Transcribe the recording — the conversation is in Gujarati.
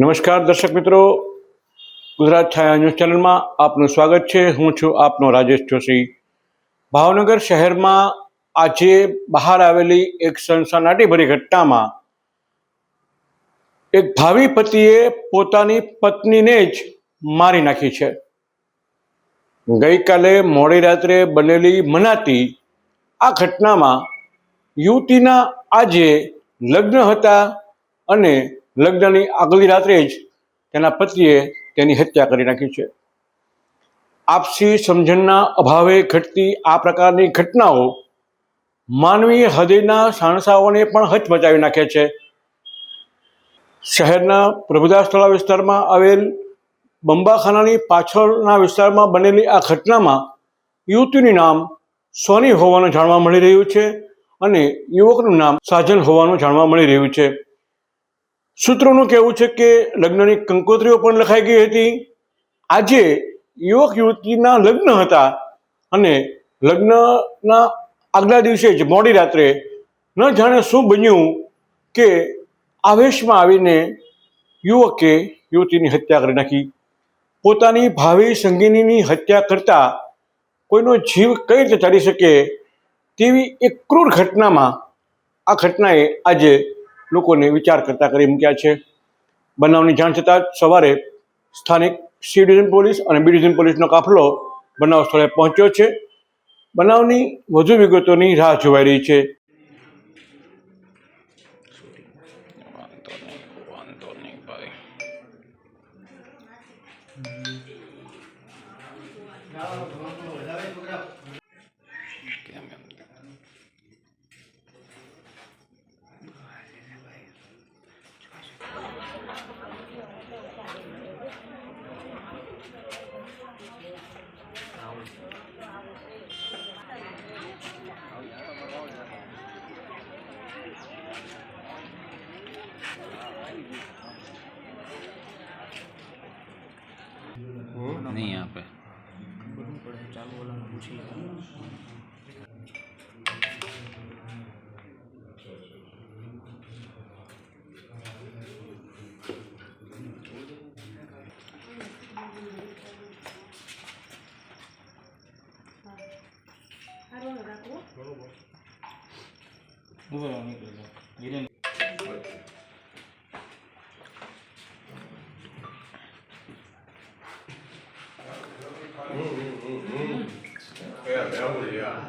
નમસ્કાર દર્શક મિત્રો. ગુજરાત છાયા ન્યૂઝ ચેનલમાં આપનું સ્વાગત છે. હું છું આપનો રાજેશ જોશી. ભાવનગર શહેરમાં આજે બહાર આવેલી એક સનસનાટીભરી ઘટનામાં એક ભાવિ પતિએ પોતાની પત્નીને જ મારી નાખી છે. ગઈકાલે મોડી રાત્રે બનેલી મનાતી આ ઘટનામાં યુવતીના આજે લગ્ન હતા અને લગ્નની આગલી રાત્રે જ તેના પતિએ તેની હત્યા કરી નાખી છે. આપસી સમજણના અભાવે ઘટતી આ પ્રકારની ઘટનાઓ માનવીય હૃદયના સાણસાઓને પણ હચમચાવી નાખે છે. શહેરના પ્રભુદાસ વિસ્તારમાં આવેલ બંબાખાનાની પાછળના વિસ્તારમાં બનેલી આ ઘટનામાં યુવતીનું નામ સોની હોવાનું જાણવા મળી રહ્યું છે અને યુવકનું નામ સાજન હોવાનું જાણવા મળી રહ્યું છે. સૂત્રોનું કહેવું છે કે લગ્નની કંકોત્રીઓ પણ લખાઈ ગઈ હતી. આજે યુવક યુવતીના લગ્ન હતા અને લગ્નના આગલા દિવસે જ મોડી રાત્રે ન જાણે શું બન્યું કે આવેશમાં આવીને યુવકે યુવતીની હત્યા કરી નાખી. પોતાની ભાવિ સંગીનીની હત્યા કરતા કોઈનો જીવ કઈ રીતે ચાલી શકે તેવી એક ક્રૂર ઘટનામાં આ ઘટનાએ આજે લોકોને વિચાર કરતા કરી મૂક્યા છે. બનાવની જાણ થતાં સવારે સ્થાનિક સી ડિવિઝન પોલીસ અને બી ડિવિઝન પોલીસનો કાફલો બનાવ સ્થળે પહોંચ્યો છે. બનાવની વધુ વિગતોની રાહ જોવાઈ રહી છે. વાંધો નહીં 바로 넣으라고? 누가 영이 그래서 미련 응, 응, 응, 没有，没有问题啊。